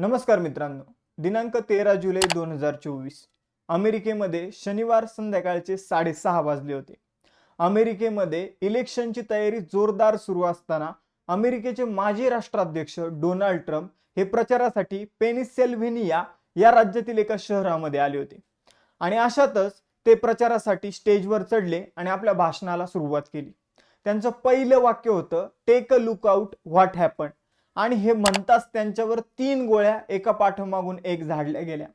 नमस्कार मित्रांनो. दिनांक तेरा जुलै दोन हजार चोवीस. अमेरिकेमध्ये शनिवार संध्याकाळचे साडेसहा वाजले होते. अमेरिकेमध्ये इलेक्शनची तयारी जोरदार सुरू असताना अमेरिकेचे माजी राष्ट्राध्यक्ष डोनाल्ड ट्रम्प हे प्रचारासाठी पेनिसेल्व्हेनिया या राज्यातील एका शहरामध्ये आले होते. आणि अशातच ते प्रचारासाठी स्टेजवर चढले आणि आपल्या भाषणाला सुरुवात केली. त्यांचं पहिलं वाक्य होतं take a look out what happen? आणि हे म्हणताच त्यांच्यावर तीन गोळ्या एका पाठोमागून एक झाडल्या गेल्या.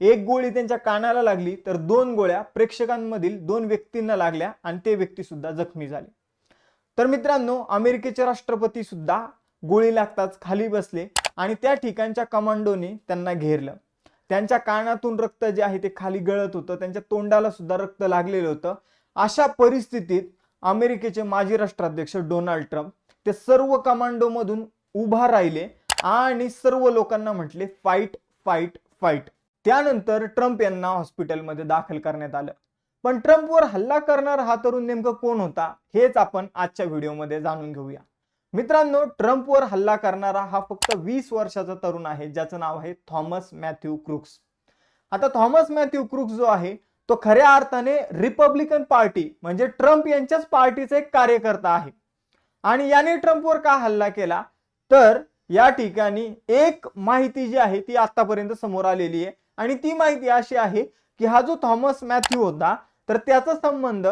एक गोळी त्यांच्या कानाला लागली तर दोन गोळ्या प्रेक्षकांमधील दोन व्यक्तींना लागल्या आणि ते व्यक्ती सुद्धा जखमी झाले. तर मित्रांनो अमेरिकेचे राष्ट्रपती सुद्धा गोळी लागताच खाली बसले आणि त्या ठिकाणच्या कमांडोने त्यांना घेरलं. त्यांच्या कानातून रक्त जे आहे ते खाली गळत होतं त्यांच्या तोंडाला सुद्धा रक्त लागलेलं होतं. अशा परिस्थितीत अमेरिकेचे माजी राष्ट्राध्यक्ष डोनाल्ड ट्रम्प ते सर्व कमांडोमधून उभा राहिले आणि सर्व लोकांना म्हटले फाईट फाईट फाईट त्यानंतर ट्रम्प यांना हॉस्पिटलमध्ये दाखल करण्यात आलं. पण ट्रम्पवर हल्ला करणारा हा तरुण नेमकं कोण होता हेच आपण आजच्या व्हिडिओमध्ये जाणून घेऊया. मित्रांनो ट्रम्पवर हल्ला करणारा हा फक्त वीस वर्षाचा तरुण आहे ज्याचं नाव आहे थॉमस मॅथ्यू क्रुक्स. आता थॉमस मॅथ्यू क्रुक्स जो आहे तो खऱ्या अर्थाने रिपब्लिकन पार्टी म्हणजे ट्रम्प यांच्याच पार्टीचा एक कार्यकर्ता आहे. आणि याने ट्रम्पवर का हल्ला केला? तर या ठिकाणी एक माहिती जी आहे ती आतापर्यंत समोर आलेली आहे. आणि ती माहिती अशी आहे की हा जो थॉमस मॅथ्यू होता तर त्याचा संबंध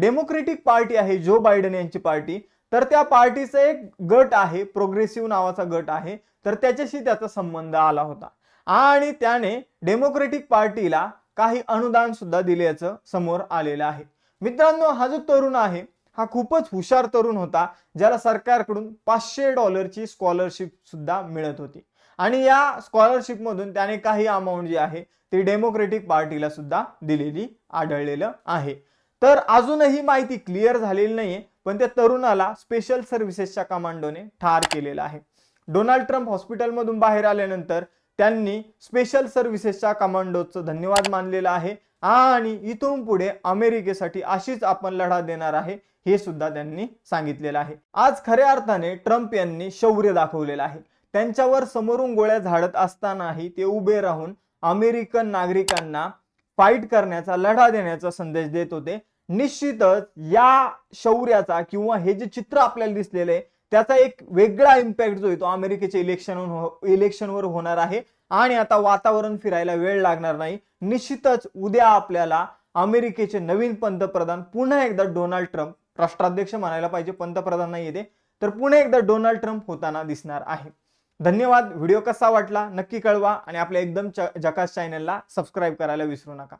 डेमोक्रेटिक पार्टी आहे जो बायडन यांची पार्टी. तर त्या पार्टीचा एक गट आहे प्रोग्रेसिव्ह नावाचा गट आहे तर त्याच्याशी त्याचा संबंध आला होता. आणि त्याने डेमोक्रेटिक पार्टीला काही अनुदान सुद्धा दिल्याचं समोर आलेलं आहे. मित्रांनो हा जो तरुण आहे हा खूपच हुशार तरुण होता ज्याला सरकारकडून पाचशे डॉलरची स्कॉलरशिप सुद्धा मिळत होती. आणि या स्कॉलरशिप मधून त्याने काही अमाऊंट जी आहे ती डेमोक्रेटिक पार्टीला सुद्धा दिलेली आढळलेलं आहे. तर अजूनही माहिती क्लिअर झालेली नाहीये पण त्या तरुणाला स्पेशल सर्व्हिसेसच्या कमांडोने ठार केलेलं आहे. डोनाल्ड ट्रम्प हॉस्पिटलमधून बाहेर आल्यानंतर त्यांनी स्पेशल सर्व्हिसेसच्या कमांडोचं धन्यवाद मानलेला आहे. आणि इथून पुढे अमेरिकेसाठी अशीच आपण लढा देणार आहे हे सुद्धा त्यांनी सांगितलेलं आहे. आज खऱ्या अर्थाने ट्रम्प यांनी शौर्य दाखवलेलं आहे. त्यांच्यावर समोरून गोळ्या झाडत असतानाही ते उभे राहून अमेरिकन नागरिकांना फाईट करण्याचा लढा देण्याचा संदेश देत होते. निश्चितच या शौर्याचा किंवा हे जे चित्र आपल्याला दिसलेलं आहे त्याचा एक वेगळा इम्पॅक्ट जो आहे तो अमेरिकेच्या इलेक्शन इलेक्शनवर हो, होणार आहे. आणि आता वातावरण फिरायला वेळ लागणार नाही. निश्चितच उद्या आपल्याला अमेरिकेचे नवीन पंतप्रधान पुन्हा एकदा डोनाल्ड ट्रम्प राष्ट्राध्यक्ष म्हणायला पाहिजे पंतप्रधान नाही येते तर पुन्हा एकदा डोनाल्ड ट्रम्प होताना दिसणार आहे. धन्यवाद. व्हिडिओ कसा वाटला नक्की कळवा आणि आपल्या एकदम जकास चॅनलला सबस्क्राईब करायला विसरू नका.